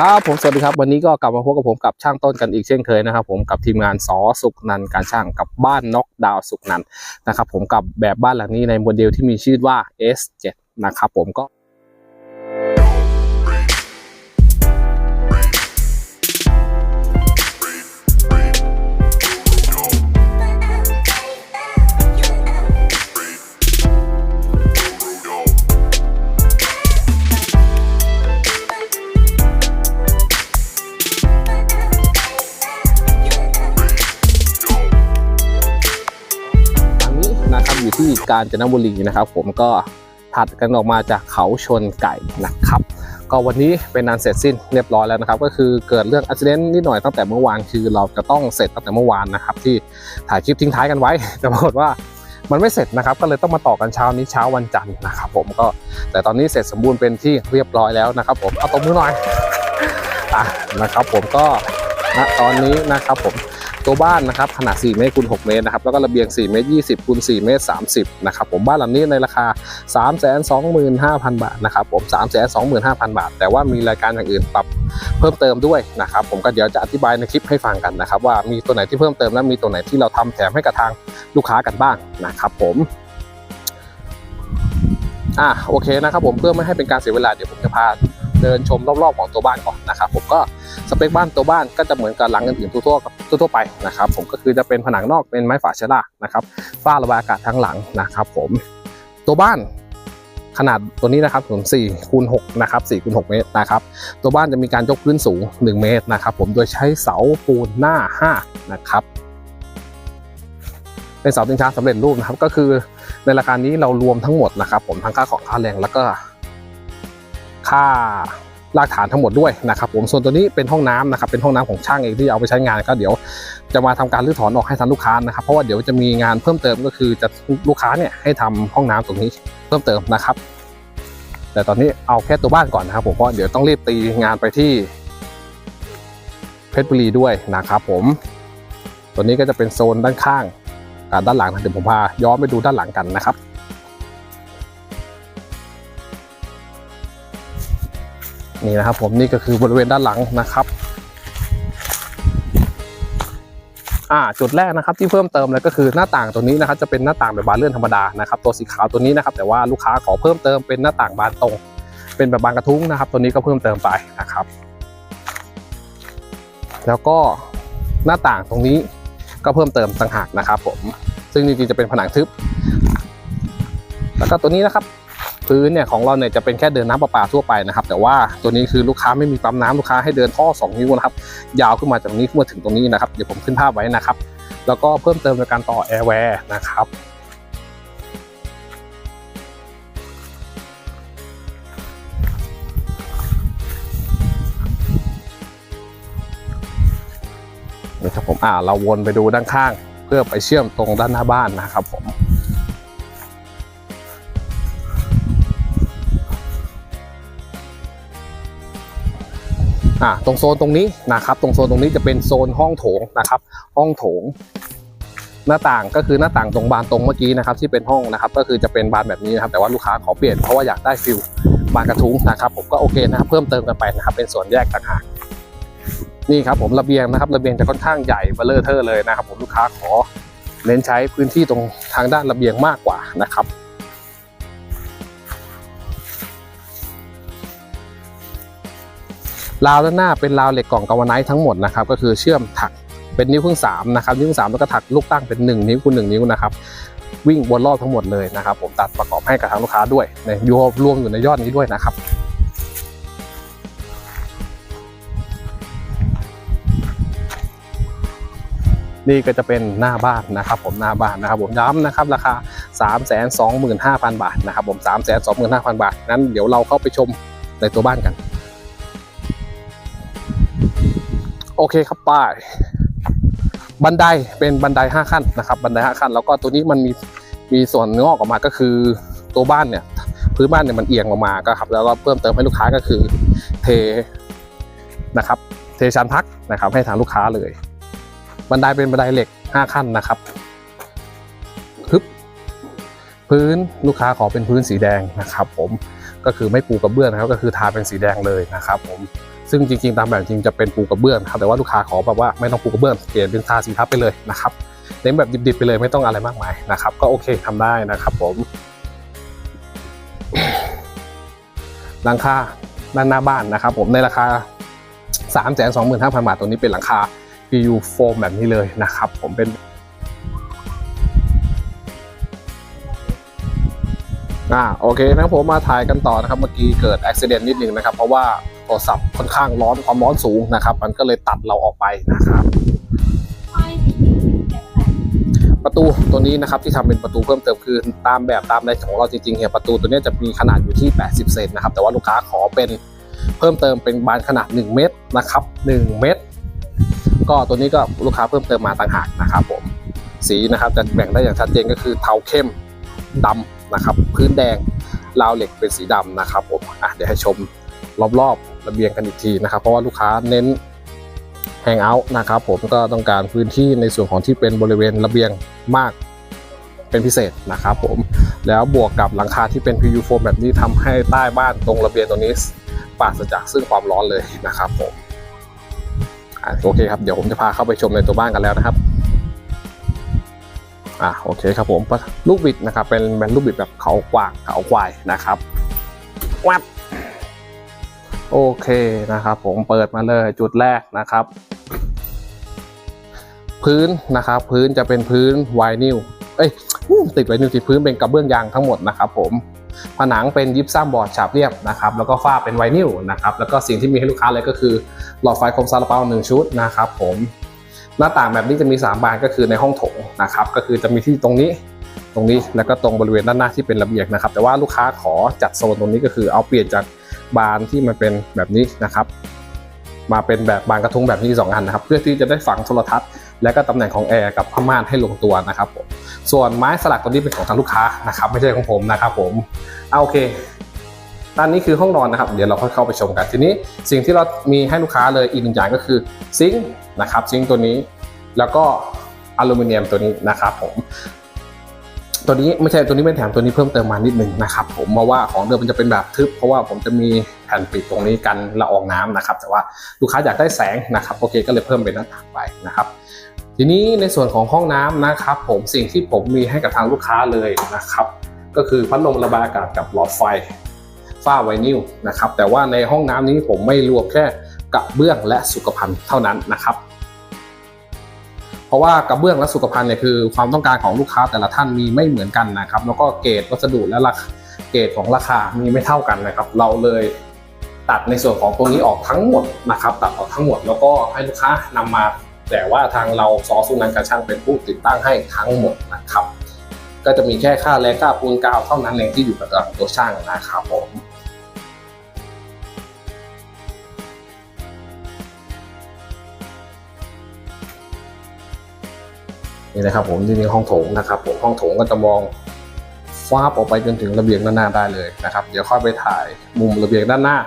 ครับผมสวัสดีครับวันนี้ก็กลับมาพบกับผมกับช่างต้นกันอีกเช่นเคยนะครับ ผมกับทีมงานสอสุขนันการช่างกับบ้านน็อกดาวสุขนันนะครับผมกับแบบบ้านหลังนี้ในโมเดลที่มีชื่อว่า S7 นะครับผมก็ ที่กาญจนบุรีนะครับ ผมก็ถัดกันออกมาจากเขาชนไก่นะครับ ก็วันนี้เป็นนันเสร็จสิ้นเรียบร้อยแล้วนะครับ ก็คือเกิดเรื่องอั c เ i นนิดหน่อยตั้งแต่เมื่อวานคือเราจะต้องเสร็จตั้งแต่เมื่อวานนะครับ ที่ถ่ายคลิปทิ้งท้ายกันไว้แต่ปรากฏว่ามันไม่เสร็จนะครับ ก็เลยต้องมาต่อกันเช้านี้เช้าวันจันทร์นะครับ ผมก็แต่ตอนนี้เสร็จสมบูรณ์เป็นที่เรียบร้อยแล้วนะครับ ผมเอาตบมือหน่อยอะนะครับ ผมก็ณตอนนี้นะครับผม ตัวบ้านนะครับขนาด 4 เมตรคูณ6เมตรนะครับแล้วก็ระเบียง 4 เมตร 20คูณ4เมตร 30 นะครับผมบ้านหลังนี้ในราคา 325,000 บาทนะครับผม 325,000 บาท แต่ว่ามีรายการอย่างอื่นปรับเพิ่มเติมด้วยนะครับผมก็เดี๋ยวจะอธิบายในคลิปให้ฟังกันนะครับว่ามีตัวไหนที่เพิ่มเติมและมีตัวไหนที่เราทำแถมให้กับทางลูกค้ากันบ้างนะครับผมอะโอเคนะครับผมเพื่อไม่ให้เป็นการเสียเวลาเดี๋ยวผมจะพา เดินชมรอบๆของตัวบ้านก่อนนะครับผมก็สเปคบ้านตัวบ้านก็จะเหมือนกับหลังอื่นๆทั่วๆทั่วๆไปนะครับผมก็คือจะเป็นผนังนอกเป็นไม้ฝาเชล่านะครับฝ้าระบายอากาศทั้งหลังนะครับผมตัวบ้านขนาดตัวนี้นะครับผม4คูณ6นะครับ4คูณ6เมตรนะครับ ตัวบ้านจะมีการยกพื้นสูง 1 เมตรนะครับ ผมโดยใช้เสาปูนหน้า 5 นะครับ เป็นเสาติงช้าสำเร็จรูปนะครับ ก็คือในราคานี้เรารวมทั้งหมดนะครับ ผมทั้งค่าของค่าแรงแล้วก็ ค่ารากฐานทั้งหมดด้วยนะครับผมส่วนตัวนี้เป็นห้องน้ำนะครับเป็นห้องน้ำของช่างเองที่เอาไปใช้งานก็เดี๋ยวจะมาทำการรื้อถอนออกให้ทางลูกค้านะครับเพราะว่าเดี๋ยวจะมีงานเพิ่มเติมก็คือจะลูกค้าเนี่ยให้ทำห้องน้ำตรงนี้เพิ่มเติมนะครับ แต่ตอนนี้เอาแค่ตัวบ้านก่อนนะครับผมเพราะเดี๋ยวต้องรีบตีงานไปที่เพชรบุรีด้วยนะครับผมตัวนี้ก็จะเป็นโซนด้านข้างกับด้านหลังนะเดี๋ยวผมพาย้อนไปดูด้านหลังกันนะครับ นี่นะครับผมนี่ก็คือบริเวณด้านหลังนะครับอ่าจุดแรกนะครับที่เพิ่มเติมเลยก็คือหน้าต่างตัวนี้นะครับจะเป็นหน้าต่างแบบบานเลื่อนธรรมดานะครับตัวสีขาวตัวนี้นะครับแต่ว่าลูกค้าขอเพิ่มเติมเป็นหน้าต่างบานตรง เป็นแบบบานกระทุ้งนะครับ ตัวนี้ก็เพิ่มเติมไปนะครับ แล้วก็หน้าต่างตรงนี้ก็เพิ่มเติมต่างหากนะครับผมซึ่งจริงๆจะเป็นผนังทึบ แล้วก็ตัวนี้นะครับ พื้นเนี่ยของเราเนี่ยจะเป็นแค่เดินน้ำประปาทั่วไปนะครับ แต่ว่าตัวนี้คือลูกค้าไม่มีปั๊มน้ำลูกค้าให้เดินท่อ 2 นิ้วนะครับ ยาวขึ้นมาจากนี้ขึ้นมาถึงตรงนี้นะครับ เดี๋ยวผมขึ้นภาพไว้นะครับ แล้วก็เพิ่มเติมในการต่อแอร์แวร์นะครับนี่ครับผมอ่าเราวนไปดูด้านข้าง เพื่อไปเชื่อมตรงด้านหน้าบ้านนะครับผม อ่าตรงโซนตรงนี้นะครับตรงโซนตรงนี้จะเป็นโซนห้องโถงนะครับ ห้องโถง หน้าต่างก็คือหน้าต่างตรงบานตรงเมื่อกี้นะครับที่เป็นห้องนะครับ ก็คือจะเป็นบานแบบนี้นะครับ แต่ว่าลูกค้าขอเปลี่ยนเพราะว่าอยากได้ฟิลบานกระทุ้งนะครับ ผมก็โอเคนะครับ เพิ่มเติมกันไปนะครับ เป็นส่วนแยกต่างหากนี่ครับผมระเบียงนะครับระเบียงจะค่อนข้างใหญ่เบลเลอร์เทอร์เลยนะครับ ผมลูกค้าขอเน้นใช้พื้นที่ตรงทางด้านระเบียงมากกว่านะครับ ราวด้านหน้าเป็นราวเหล็กกล่องกาวไนท์ทั้งหมดนะครับก็คือเชื่อมถักเป็นนิ้วครึ่งสามนะครับนิ้วครึ่งสามแล้วก็ถักลูกตั้งเป็น1นิ้วคูณ1นิ้วนะครับวิ่งวนรอบทั้งหมดเลยนะครับผมตัดประกอบให้กับทางลูกค้าด้วยในยูรวมอยู่ในยอดนี้ด้วยนะครับนี่ก็จะเป็นหน้าบ้านนะครับผมหน้าบ้านนะครับผมย้ำนะครับราคา 3 2 5 0 0 0 บาทนะครับผม 3 2 5 0 0 0 บาท นั้นเดี๋ยวเราเข้าไปชมในตัวบ้านกัน โอเคครับป้ายบันไดเป็นบันได5ขั้นนะครับบันได5ขั้น แล้วก็ตัวนี้มันมีมีส่วนงอกออกมาก็คือตัวบ้านเนี่ยพื้นบ้านเนี่ยมันเอียงออกมาก็ครับแล้วก็เพิ่มเติมให้ลูกค้าก็คือเทนะครับเทชันพักนะครับให้ทางลูกค้าเลย บันไดเป็นบันไดเหล็ก 5 ขั้นนะครับพึบพื้นลูกค้าขอเป็นพื้นสีแดงนะครับ ผมก็คือไม่ปูกระเบื้องนะครับก็คือทาเป็นสีแดงเลยนะครับ ผม ซึ่งจริงๆตามแบบจริงจะเป็นปูกระเบื้องครับแต่ว่าลูกค้าขอแบบว่าไม่ต้องปูกระเบื้องเปลี่ยนเป็นทาสีทับไปเลยนะครับเน้นแบบดิบๆไปเลยไม่ต้องอะไรมากมายนะครับ ก็โอเคทำได้นะครับผมหลังคาด้านหน้าบ้านนะครับ ผมในราคา 3 2 5 0 0 0 บาทตัวนี้เป็นหลังคา PU โฟมแบบนี้เลยนะครับ ผมเป็นอ่าโอเคนะผมมาถ่ายกันต่อนะครับ เมื่อกี้เกิดอุบิเหตุนิดนึงนะครับ เพราะว่า โทรศัพท์ค่อนข้างร้อนความร้อนสูงนะครับ มันก็เลยตัดเราออกไปนะครับ ประตูตัวนี้นะครับที่ทำเป็นประตูเพิ่มเติมคือตามแบบตามในของเราจริงๆเนี่ยประตูตัวนี้จะมีขนาดอยู่ที่ 80 เซนนะครับ แต่ว่าลูกค้าขอเป็นเพิ่มเติมเป็นบานขนาด 1 เมตรนะครับ 1 เมตร ก็ตัวนี้ก็ลูกค้าเพิ่มเติมมาต่างหากนะครับผมสีนะครับจะแบ่งได้อย่างชัดเจนก็คือเทาเข้มดำนะครับ พื้นแดงราวเหล็กเป็นสีดำนะครับผมอะเดี๋ยวให้ชมรอบๆ ระเบียงกันอีกทีนะครับ เพราะว่าลูกค้าเน้นแฮงเอาท์นะครับผมก็ต้องการพื้นที่ในส่วนของที่เป็นบริเวณระเบียงมากเป็นพิเศษนะครับผมแล้วบวกกับหลังคาที่เป็น PU โฟมแบบนี้ทำให้ใต้บ้านตรงระเบียงตรงนี้ปราศจากซึ่งความร้อนเลยนะครับผมโอเคครับเดี๋ยวผมจะพาเข้าไปชมในตัวบ้านกันแล้วนะครับอะโอเคครับผมลูกบิดนะครับเป็นเป็นลูกบิดแบบเขากวางเขาควายนะครับวับ โอเคนะครับผมเปิดมาเลยจุดแรกนะครับ พื้นนะครับ พื้นจะเป็นพื้นไวนิลเอ้ยติดไวนิลที่พื้นเป็นกระเบื้องยางทั้งหมดนะครับผมผนังเป็นยิปซัมบอร์ดฉาบเรียบนะครับแล้วก็ฝ้าเป็นไวนิลนะครับแล้วก็สิ่งที่มีให้ลูกค้าเลยก็คือ หลอดไฟคมซาลาเปาหนึ่งชุดนะครับผมหน้าต่างแบบนี้จะมี 3 บานก็คือในห้องโถงนะครับก็คือจะมีที่ตรงนี้ตรงนี้แล้วก็ตรงบริเวณด้านหน้าที่เป็นระเบียงนะครับแต่ว่าลูกค้าขอจัดโซนตรงนี้ก็คือเอาเปลี่ยนจาก บานที่มันเป็นแบบนี้นะครับ มาเป็นแบบบานกระทุ้งแบบนี้สองอันนะครับ เพื่อที่จะได้ฝังโทรทัศน์ และก็ตำแหน่งของแอร์กับผ้าม่านให้ลงตัวนะครับผมส่วนไม้สลักตัวนี้เป็นของทางลูกค้านะครับไม่ใช่ของผมนะครับผมเอาโอเคด้านนี้คือห้องนอนนะครับ เดี๋ยวเราค่อยเข้าไปชมกัน ทีนี้สิ่งที่เรามีให้ลูกค้าเลยอีกหนึ่งอย่างก็คือซิงค์นะครับซิงค์ตัวนี้ แล้วก็อลูมิเนียมตัวนี้นะครับผม ตัวนี้ไม่ใช่ตัวนี้เป็นแถมตัวนี้เพิ่มเติมมานิดนึงนะครับผมเพราะว่าของเดิมมันจะเป็นแบบทึบเพราะว่าผมจะมีแผ่นปิดตรงนี้กันละอองน้ำนะครับ แต่ว่าลูกค้าอยากได้แสงนะครับโอเคก็เลยเพิ่มเป็นหน้าต่างไปนะครับทีนี้ในส่วนของห้องน้ำนะครับผมสิ่งที่ผมมีให้กับทางลูกค้าเลยนะครับ ก็คือพัดลมระบายอากาศกับหลอดไฟฝ้าไวนิลนะครับแต่ว่าในห้องน้ำนี้ผมไม่รวมแค่กระเบื้องและสุขภัณฑ์เท่านั้นนะครับ เพราะว่ากระเบื้องและสุขภัณฑ์เนี่ยคือความต้องการของลูกค้าแต่ละท่านมีไม่เหมือนกันนะครับ แล้วก็เกรดวัสดุและราคาเกรดของราคามีไม่เท่ากันนะครับ เราเลยตัดในส่วนของตรงนี้ออกทั้งหมดนะครับ ตัดออกทั้งหมดแล้วก็ให้ลูกค้านำมา แต่ว่าทางเราซอสุนันกระช่างเป็นผู้ติดตั้งให้ทั้งหมดนะครับ ก็จะมีแค่ค่าแรงค่าปูนกาวเท่านั้นเองที่อยู่กับตัวช่างนะครับผม นี่นะครับผมที่นี่ห้องโถงนะครับผมห้องโถงก็จะมองฟ้าบออกไปจนถึงระเบียงด้านหน้าได้เลยนะครับ เดี๋ยวค่อยไปถ่ายมุมระเบียงด้านหน้า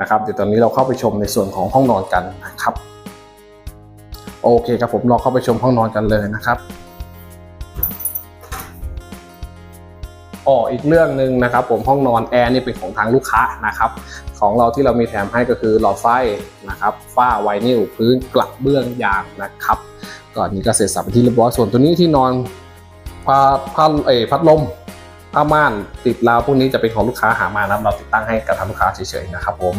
นะครับ เดี๋ยวตอนนี้เราเข้าไปชมในส่วนของห้องนอนกันนะครับ โอเคครับผมเราเข้าไปชมห้องนอนกันเลยนะครับอ๋ออีกเรื่องหนึ่งนะครับ ผมห้องนอนแอร์นี่เป็นของทางลูกค้านะครับ ของเราที่เรามีแถมให้ก็คือหลอดไฟนะครับฝ้าไวนิลพื้นกระเบื้องยางนะครับ ก่อนนี้ก็เสร็จสับเป็นที่เรียบร้อยส่วนตัวนี้ที่นอนผ้าผ้าเอพัดลมผ้าม่านติดราวพวกนี้จะเป็นของลูกค้าหามานะครับเราติดตั้งให้กับทางลูกค้าเฉยๆนะครับผม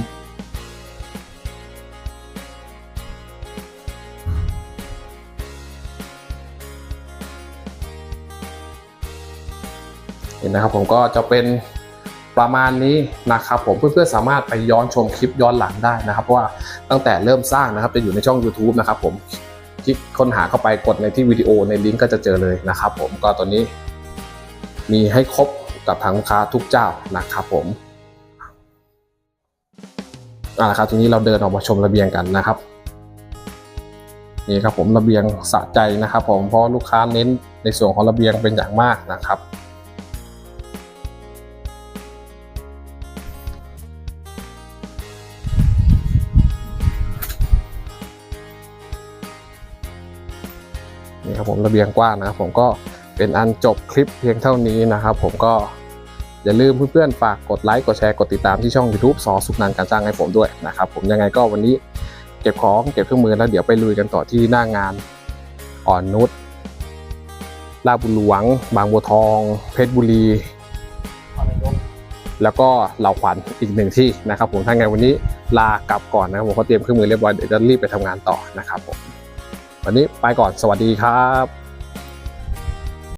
เห็นนะครับผมก็จะเป็นประมาณนี้นะครับผมเพื่อนๆสามารถไปย้อนชมคลิปย้อนหลังได้นะครับเพราะว่าตั้งแต่เริ่มสร้างนะครับจะอยู่ในช่อง YouTube นะครับผม ลิกค้นหาเข้าไปกดในที่วิดีโอในลิงก์ก็จะเจอเลยนะครับ ผมก็ตอนนี้ มีให้ครบกับทางลูกค้าทุกเจ้านะครับผมอ่าครับทีนี้เราเดินออกมาชมระเบียงกันนะครับนี่ครับผมระเบียงสะใจนะครับ ผมเพราะลูกค้าเน้นในส่วนของระเบียงเป็นอย่างมากนะครับ ครับผมระเบียงกว้างนะครับผมก็เป็นอันจบคลิปเพียงเท่านี้นะครับผมก็อย่าลืมเพื่อนๆฝากกดไลค์กดแชร์กดติดตามที่ช่อง YouTube สอสุขนันการสร้างให้ผมด้วยนะครับผมยังไงก็วันนี้เก็บของเก็บเครื่องมือแล้วเดี๋ยวไปลุยกันต่อที่หน้างานอ่อนนุชลาดบุญหลวง บางบัวทอง เพชรบุรี แล้วก็เหล่าขวัญอีกหนึ่งที่นะครับผมถ้าไงวันนี้ลากลับก่อนนะครับผมเขาเตรียมเครื่องมือเรียบร้อยเดี๋ยวจะรีบไปทำงานต่อนะครับผม ไปก่อนสวัสดีครับ